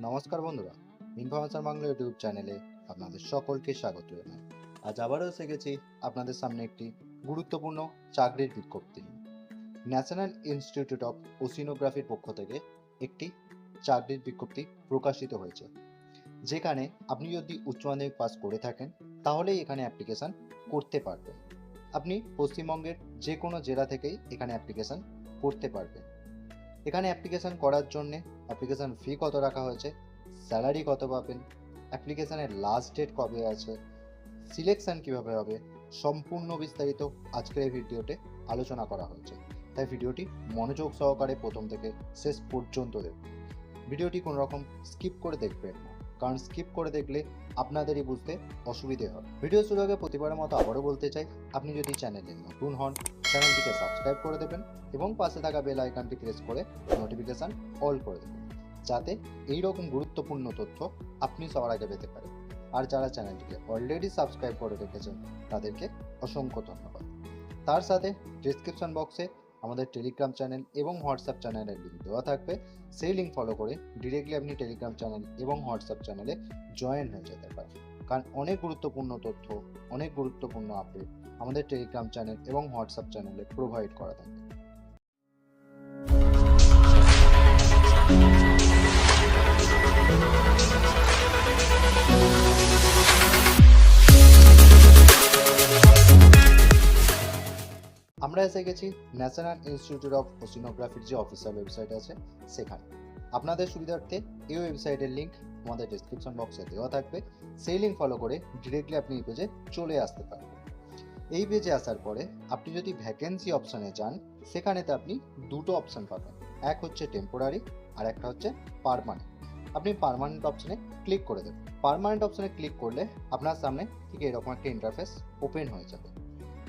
নমস্কার বন্ধুরা information Bangla YouTube চ্যানেলে আপনাদের সকলকে স্বাগত জানাই। আজ আবারও এসে গেছি আপনাদের সামনে একটি গুরুত্বপূর্ণ চাকরির বিজ্ঞপ্তি নিয়ে। ন্যাশনাল ইনস্টিটিউট অফ ওসিনোগ্রাফির পক্ষ থেকে একটি চাকরির বিজ্ঞপ্তি প্রকাশিত হয়েছে। যেখানে আপনি যদি উচ্চ মাধ্যমিক পাস করে থাকেন, তাহলেই এখানে অ্যাপ্লিকেশন করতে পারবেন। আপনি পশ্চিমবঙ্গের যে কোনো জেলা থেকেই এখানে অ্যাপ্লিকেশন করতে পারবেন। এখানে অ্যাপ্লিকেশন করার জন্য অ্যাপ্লিকেশন ফি কত রাখা হয়েছে স্যালারি কত পাবেন অ্যাপ্লিকেশনের লাস্ট ডেট কবে আছে সিলেকশন কীভাবে হবে, সম্পূর্ণ বিস্তারিত আজকের এই ভিডিওতে আলোচনা করা হয়েছে। তাই ভিডিওটি মনোযোগ সহকারে প্রথম থেকে শেষ পর্যন্ত দেখুন। ভিডিওটি কোনো রকম স্কিপ করে দেখবেন না, কারণ স্কিপ করে দেখলে আপনাদেরই বুঝতে অসুবিধে হবে ভিডিও শুরু আগে প্রতিবারের মতো আবারও বলতে চাই, আপনি যদি চ্যানেলে নতুন হন চ্যানেলটিকে সাবস্ক্রাইব করে দেবেন এবং পাশে থাকা বেল আইকনটি প্রেস করে নোটিফিকেশন অল করে দেবেন, যাতে এই রকম গুরুত্বপূর্ণ তথ্য আপনি সবার আগে পেতে পারেন। আর যারা চ্যানেলটিকে অলরেডি সাবস্ক্রাইব করে রেখেছেন, তাদেরকে অসংখ্য ধন্যবাদ। তার সাথে ডিসক্রিপশন বক্সে আমাদের টেলিগ্রাম চ্যানেল এবং হোয়াটসঅ্যাপ চ্যানেলের লিঙ্ক দেওয়া থাকবে। সেই লিঙ্ক ফলো করে ডিরেক্টলি আপনি টেলিগ্রাম চ্যানেল এবং হোয়াটসঅ্যাপ চ্যানেলে জয়েন হয়ে যেতে পারেন। কারণ অনেক গুরুত্বপূর্ণ তথ্য, অনেক গুরুত্বপূর্ণ আপডেট আমাদের টেলিগ্রাম চ্যানেল এবং হোয়াটসঅ্যাপ চ্যানেলে প্রোভাইড করা থাকে। আমরা এসে গেছি ন্যাশনাল ইনস্টিটিউট অফ ওসিনোগ্রাফির যে অফিসিয়াল ওয়েবসাইট আছে, সেখানে। আপনাদের সুবিধার্থে এই ওয়েবসাইটের লিঙ্ক আমাদের ডিসক্রিপশন বক্সে দেওয়া থাকবে। সেই লিঙ্ক ফলো করে ডিরেক্টলি আপনি এই পেজে চলে আসতে পারবেন এই পেজে আসার পরে আপনি যদি ভ্যাকেন্সি অপশনে যান, সেখানেতে আপনি দুটো অপশন পাবেন। এক হচ্ছে টেম্পোরারি আর একটা হচ্ছে পারমানেন্ট আপনি পারমানেন্ট অপশনে ক্লিক করে দেবেন। পারমানেন্ট অপশনে ক্লিক করলে আপনার সামনে ঠিক এরকম একটা ইন্টারফেস ওপেন হয়ে যাবে।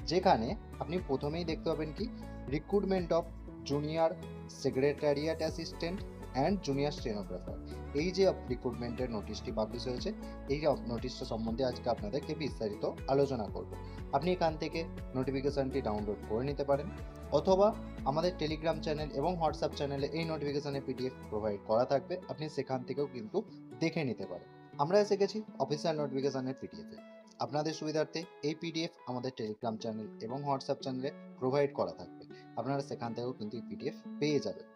যেখানে আপনি প্রথমেই দেখতে পাবেন কি recruitment of junior secretariat assistant and junior stenographer এই যে রিক্রুটমেন্টের নোটিশটি পাবলিশ হয়েছে, এই নোটিশটা সম্বন্ধে আজকে আপনাদেরকে বিস্তারিত আলোচনা করব। আপনি এখান থেকে নোটিফিকেশনটি ডাউনলোড করে নিতে পারেন, অথবা আমাদের টেলিগ্রাম চ্যানেল এবং হোয়াটসঅ্যাপ চ্যানেলে এই নোটিফিকেশনের পিডিএফ প্রোভাইড করা থাকবে, আপনি সেখান থেকেও কিন্তু দেখে নিতে পারেন। আমরা এসে গেছি অফিসিয়াল নোটিফিকেশনের পিডিএফে আপনাদের সুবিধার্থে এই পিডিএফ আমাদের টেলিগ্রাম চ্যানেল এবং হোয়াটসঅ্যাপ চ্যানেলে প্রোভাইড করা থাকবে। আপনারা সেখান থেকেও কিন্তু এই পিডিএফ পেয়ে যাবেন।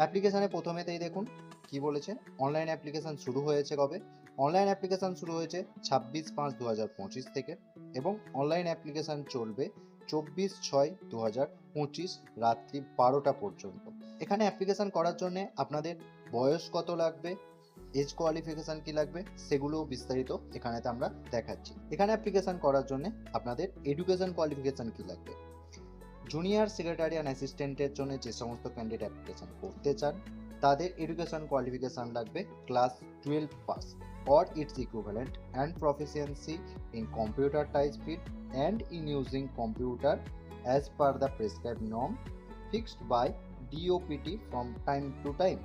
অ্যাপ্লিকেশানে প্রথমেতেই দেখুন কি বলেছে। অনলাইন অ্যাপ্লিকেশান শুরু হয়েছে কবে? অনলাইন অ্যাপ্লিকেশান শুরু হয়েছে ছাব্বিশ পাঁচ দু হাজার পঁচিশ থেকে এবং অনলাইন অ্যাপ্লিকেশান চলবে চব্বিশ ছয় দু হাজার পঁচিশ রাত্রি বারোটা পর্যন্ত। এখানে অ্যাপ্লিকেশান করার জন্য আপনাদের বয়স কত লাগবে? এজ কোয়ালিফিকেশন কি লাগবে? সেগুলো বিস্তারিত এখানেতে আমরা দেখাচ্ছি। এখানে অ্যাপ্লিকেশান করার জন্য আপনাদের এডুকেশন কোয়ালিফিকেশান কি লাগবে? জুনিয়র সেক্রেটারিয়ান অ্যাসিস্ট্যান্টের জন্য যে সমস্ত ক্যান্ডিডেট অ্যাপ্লিকেশন করতে চান, তাদের এডুকেশন কোয়ালিফিকেশন লাগবে class twelve pass or its equivalent and proficiency in computer type speed and in using computer as per the prescribed norm fixed by DOPT from time to time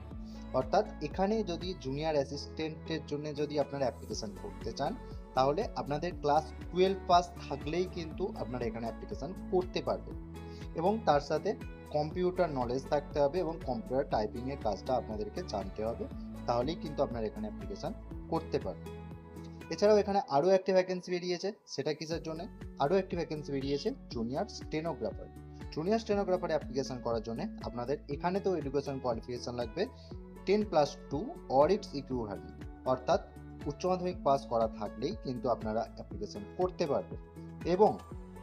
অর্থাৎ এখানে যদি junior অ্যাসিস্ট্যান্টের জন্য যদি আপনারা application করতে চান, তাহলে আপনাদের ক্লাস টুয়েলভ পাস থাকলেই কিন্তু আপনারা এখানে অ্যাপ্লিকেশন করতে পারবেন। এবং তার সাথে কম্পিউটার নলেজ থাকতে হবে এবং কম্পিউটার টাইপিংয়ের কাজটা আপনাদেরকে জানতে হবে, তাহলেই কিন্তু আপনারা এখানে অ্যাপ্লিকেশন করতে পারবেন। এছাড়াও এখানে আরও একটি ভ্যাকেন্সি বেরিয়েছে, সেটা কিসের জন্য? আরও একটি ভ্যাকেন্সি বেরিয়েছে junior stenographer junior stenographer application করার জন্য আপনাদের এখানে তো এডুকেশন কোয়ালিফিকেশন লাগবে ten plus two or its equivalent অর্থাৎ উচ্চ মাধ্যমিক পাস করা থাকলেই কিন্তু আপনারা অ্যাপ্লিকেশন করতে পারবেন। এবং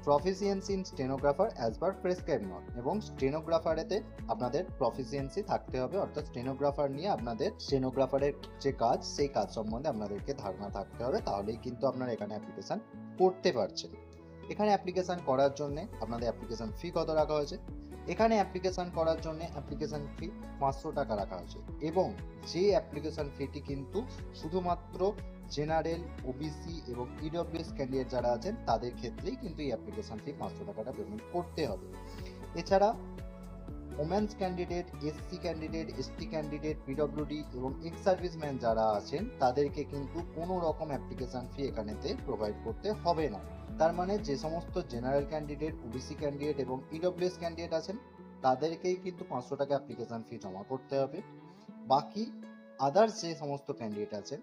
proficiency in stenographer as per prescribe not এবং স্টেনোগ্রাফারেতে আপনাদের প্রফিসিয়েন্সি থাকতে হবে, অর্থাৎ স্টেনোগ্রাফার নিয়ে আপনাদের স্টেনোগ্রাফারের যে কাজ, সেই কাজ সম্বন্ধে আপনাদেরকে ধারণা থাকতে হবে, তাহলেই কিন্তু আপনারা এখানে অ্যাপ্লিকেশান করতে পারছেন। এখানে অ্যাপ্লিকেশান করার জন্য আপনাদের অ্যাপ্লিকেশন ফি কত রাখা হয়েছে? এখানে অ্যাপ্লিকেশান করার জন্য অ্যাপ্লিকেশন ফি পাঁচশো টাকা রাখা হয়েছে। এবং যে অ্যাপ্লিকেশন ফিটি কিন্তু শুধুমাত্র জেনারেল ওবিসি এবং ইডব্লিউএস ক্যান্ডিডেট যারা আছেন, তাদের ক্ষেত্রেই কিন্তু এই অ্যাপ্লিকেশন ফি পাঁচশো টাকাটা পেমেন্ট করতে হবে। এছাড়া women's candidate SC candidate ST candidate PWD এবং এক্স সার্ভিসম্যান যারা আছেন, তাদেরকে কিন্তু কোনো রকম অ্যাপ্লিকেশন ফি এখানেতে প্রোভাইড করতে হবে না। তার মানে যে সমস্ত জেনারেল ক্যান্ডিডেট ওবিসি ক্যান্ডিডেট এবং ইডব্লিউএস ক্যান্ডিডেট আছেন, তাদেরকেই কিন্তু পাঁচশো টাকা অ্যাপ্লিকেশন ফি জমা করতে হবে। বাকি আদার্স যে সমস্ত ক্যান্ডিডেট আছেন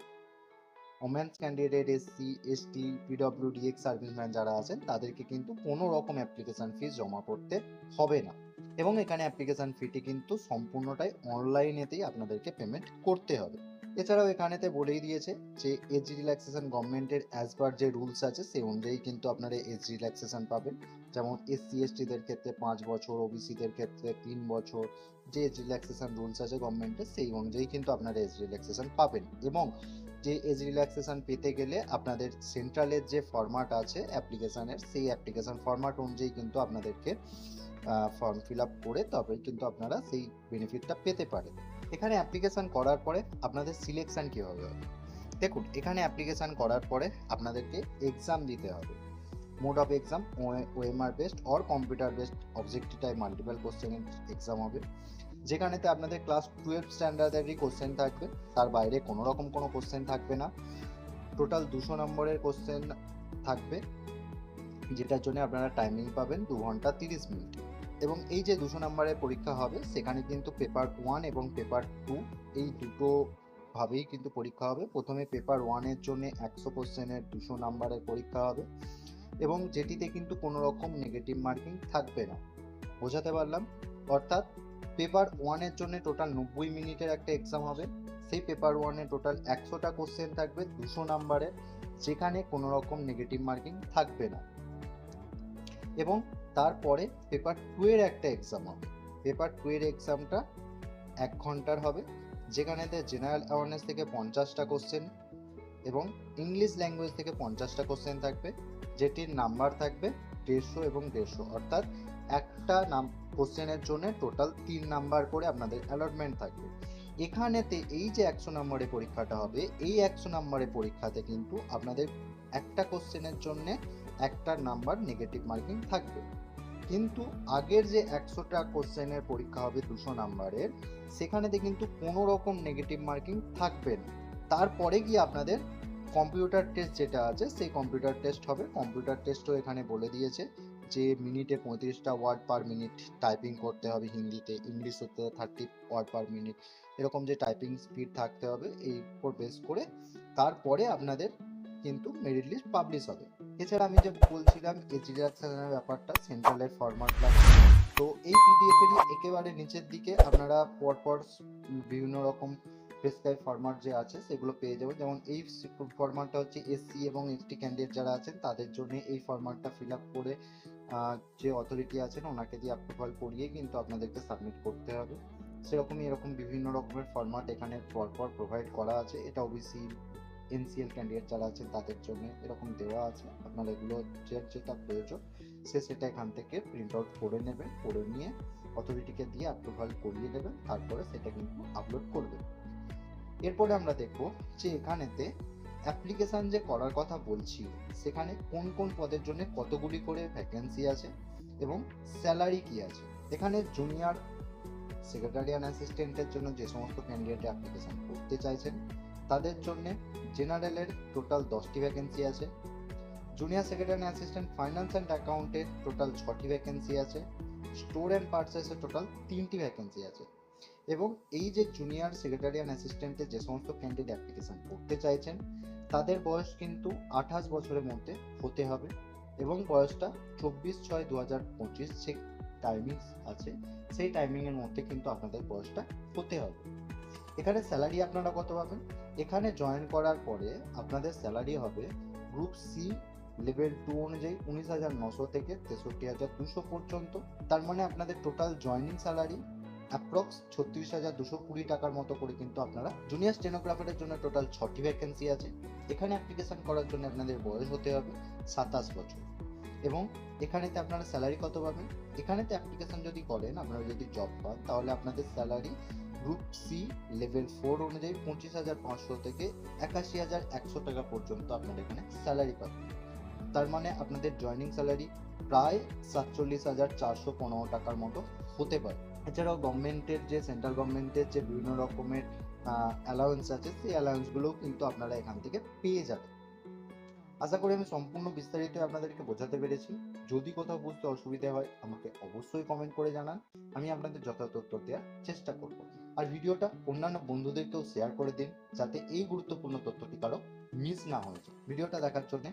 women's candidate SC ST PWD ex serviceman যারা আছেন, তাদেরকে কিন্তু কোনো রকম অ্যাপ্লিকেশন ফিস জমা করতে হবে না। এবং এখানে অ্যাপ্লিকেশন ফিটি কিন্তু সম্পূর্ণটাই অনলাইনেতেই আপনাদেরকে পেমেন্ট করতে হবে। এছাড়াও এখানেতে বলেই দিয়েছে যে এজ রিল্যাক্সেশন গভর্নমেন্টের অ্যাজ পার যে রুলস আছে, সেই অনুযায়ী কিন্তু আপনারা এজ রিল্যাক্সেশন পাবেন। যেমন এসসি এসটিদের ক্ষেত্রে পাঁচ বছর ওবিসিদের ক্ষেত্রে তিন বছর, যে এজ রিল্যাক্সেশন রুলস আছে গভর্নমেন্টের সেই অনুযায়ী কিন্তু আপনারা এজ রিল্যাক্সেশন পাবেন। এবং যে এজ রিল্যাক্সেশন পেতে গেলে আপনাদের সেন্ট্রালের যে ফরম্যাট আছে অ্যাপ্লিকেশনের সেই অ্যাপ্লিকেশন ফরম্যাট অনুযায়ী কিন্তু আপনাদেরকে ফর্ম ফিল আপ করে তবেই কিন্তু আপনারা সেই বেনিফিটটা পেতে পারেন। এখানে অ্যাপ্লিকেশন করার পরে আপনাদের সিলেকশন কীভাবে হবে? দেখুন, এখানে অ্যাপ্লিকেশন করার পরে আপনাদেরকে এক্সাম দিতে হবে। Mode of exam OMR based or computer based objective type multiple কোশ্চেনের এক্সাম হবে। যেখানেতে আপনাদের ক্লাস টুয়েলভ স্ট্যান্ডার্ডেরই কোশ্চেন থাকবে, তার বাইরে কোনো রকম কোনো কোশ্চেন থাকবে না। টোটাল দুশো নম্বরের কোশ্চেন থাকবে, যেটার জন্য আপনারা টাইমিং পাবেন দু ঘণ্টা তিরিশ মিনিট। এবং এই যে দুশো নম্বরের পরীক্ষা হবে, সেখানে কিন্তু পেপার ওয়ান এবং পেপার টু এই দুটো ভাবেই কিন্তু পরীক্ষা হবে। প্রথমে পেপার ওয়ানের জন্য একশো কোশ্চেনের দুশো নাম্বারের পরীক্ষা হবে এবং যেটিতে কিন্তু কোনো রকম নেগেটিভ মার্কিং থাকবে না। বোঝাতে পারলাম? অর্থাৎ পেপার ওয়ানের জন্য টোটাল নব্বই মিনিটের একটা এক্সাম হবে। সেই পেপার ওয়ানে টোটাল একশোটা কোশ্চেন থাকবে দুশো নাম্বারের যেখানে কোনো রকম নেগেটিভ মার্কিং থাকবে না। এবং তারপরে পেপার টু এর একটা এক্সাম হবে। পেপার টু এর এক্সামটা এক ঘণ্টার হবে যেখানেতে জেনারেল অ্যাওয়ারনেস থেকে পঞ্চাশটা কোশ্চেন এবং ইংলিশ ল্যাঙ্গুয়েজ থেকে পঞ্চাশটা কোশ্চেন থাকবে, যেটির নাম্বার থাকবে দেড়শো এবং দেড়শো। অর্থাৎ একটা নাম কোশ্চেনের জন্য টোটাল তিন নাম্বার করে আপনাদের অ্যালটমেন্ট থাকবে। এখানেতে এই যে একশো নম্বরের পরীক্ষাটা হবে, এই একশো নম্বরের পরীক্ষাতে কিন্তু আপনাদের একটা কোশ্চেনের জন্য একটা নাম্বার নেগেটিভ মার্কিং থাকবে। কিন্তু আগের যে একশোটা কোশ্চেনের পরীক্ষা হবে দুশো নাম্বারের, সেখানেতে কিন্তু কোনো রকম নেগেটিভ মার্কিং থাকবে না। তারপরে গিয়ে আপনাদের কম্পিউটার টেস্ট যেটা আছে, সেই কম্পিউটার টেস্ট হবে। কম্পিউটার টেস্টও এখানে বলে দিয়েছে যে মিনিটে পঁয়ত্রিশটা ওয়ার্ড পার মিনিট টাইপিং করতে হবে হিন্দিতে। ইংলিশ হতে থার্টি ওয়ার্ড পার মিনিট এরকম যে টাইপিং স্পিড থাকতে হবে, এই উপর বেস করে। তারপরে আপনাদের কিন্তু মেরিট লিস্ট পাবলিশ হবে। এছাড়া আমি যে বলছিলাম এজি রিডাকশনের ব্যাপারটা সেন্ট্রালের ফরম্যাট তো এই পিডিএফ এরই একেবারে নিচের দিকে আপনারা পরপর বিভিন্ন রকম প্রেসক্রাইব ফরম্যাট যে আছে, সেগুলো পেয়ে যাবেন যেমন এই ফরম্যাটটা হচ্ছে এসসি এবং এসটি ক্যান্ডিডেট যারা আছেন, তাদের জন্য এই ফরম্যাটটা ফিল আপ করে যে অথরিটি আছেন, ওনাকে দিয়ে অ্যাপ্রুভাল করিয়ে কিন্তু আপনাদেরকে সাবমিট করতে হবে। সেরকমই এরকম বিভিন্ন রকমের ফরম্যাট এখানে পরপর প্রোভাইড করা আছে। এটা ওবিসি এনসিএল ক্যান্ডিডেট যারা আছেন, তাদের জন্য এরকম দেওয়া আছে। আপনারা এগুলো যে যেটা প্রয়োজন সে সেটা এখান থেকে প্রিন্ট আউট করে নেবেন, করে নিয়ে অথরিটিকে দিয়ে অ্যাপ্রুভাল করিয়ে দেবেন। তারপরে সেটা কিন্তু আপলোড করবেন। এরপরে আমরা দেখব যে এখানেতে অ্যাপ্লিকেশন যে করার কথা বলছি, সেখানে কোন কোন পদের জন্য কতগুলি করে ভ্যাকেন্সি আছে এবং স্যালারি কি আছে। এখানে জুনিয়র সেক্রেটারিয়ান অ্যাসিস্ট্যান্টের জন্য যে সমস্ত ক্যান্ডিডেট অ্যাপ্লিকেশন করতে চাইছেন, তাদের জন্য জেনারেলের টোটাল দশটি ভ্যাকেন্সি আছে। Junior secretary assistant finance and অ্যাকাউন্টে টোটাল ছটি ভ্যাকেন্সি আছে। স্টোর অ্যান্ড পার্চেসে টোটাল তিনটি ভ্যাকেন্সি আছে। এবং এই যে জুনিয়র সেক্রেটারিয়ান অ্যাসিস্ট্যান্টে যে সমস্ত ক্যান্ডিডেট অ্যাপ্লিকেশন করতে চাইছেন, তাদের বয়স কিন্তু আঠাশ বছরের মধ্যে হতে হবে এবং বয়সটা চব্বিশ ছয় দু হাজার পঁচিশ যে টাইমিংস আছে, সেই টাইমিংয়ের মধ্যে কিন্তু আপনাদের বয়সটা হতে হবে। এখানে স্যালারি আপনারা কত পাবেন? এখানে জয়েন করার পরে আপনাদের স্যালারি হবে গ্রুপ সি লেভেল টু অনুযায়ী উনিশ হাজার নশো থেকে তেষট্টি হাজার দুশো পর্যন্ত। তার মানে আপনাদের টোটাল জয়েনিং স্যালারি অ্যাপ্রক্স ছত্রিশ হাজার দুশো কুড়ি টাকার মতো করে কিন্তু আপনারা জুনিয়র স্টেনোগ্রাফারের জন্য টোটাল ছটি ভ্যাকেন্সি আছে। এখানে অ্যাপ্লিকেশন করার জন্য আপনাদের বয়স হতে হবে সাতাশ বছর। এবং এখানেতে আপনারা স্যালারি কত পাবেন? এখানেতে অ্যাপ্লিকেশন যদি করেন, আপনারা যদি জব পান, তাহলে আপনাদের salary group C level four অনুযায়ী পঁচিশ হাজার পাঁচশো থেকে একাশি হাজার একশো টাকা পর্যন্ত আপনারা এখানে স্যালারি পাবেন। তার মানে আপনাদের জয়নিং স্যালারি প্রায় সাতচল্লিশ হাজার চারশো পনেরো টাকার মতো হতে পারে। এছাড়াও গভর্নমেন্টের যে, সেন্ট্রাল গভর্নমেন্টের যে বিভিন্ন রকমের অ্যালাউন্স আছে, সেই অ্যালাউন্সগুলোও কিন্তু আপনারা এখান থেকে পেয়ে যাবেন। আশা করি আমি সম্পূর্ণ বিস্তারিত আপনাদেরকে বোঝাতে পেরেছি। যদি কোথাও বুঝতে অসুবিধা হয়, আমাকে অবশ্যই কমেন্ট করে জানান। আমি আপনাদের যথাযথ উত্তর দেওয়ার চেষ্টা করব। আর ভিডিওটা অন্যান্য বন্ধুদেরকেও শেয়ার করে দিন, যাতে এই গুরুত্বপূর্ণ তথ্যটি কারও মিস না হয়ে যায়। ভিডিওটা দেখার জন্য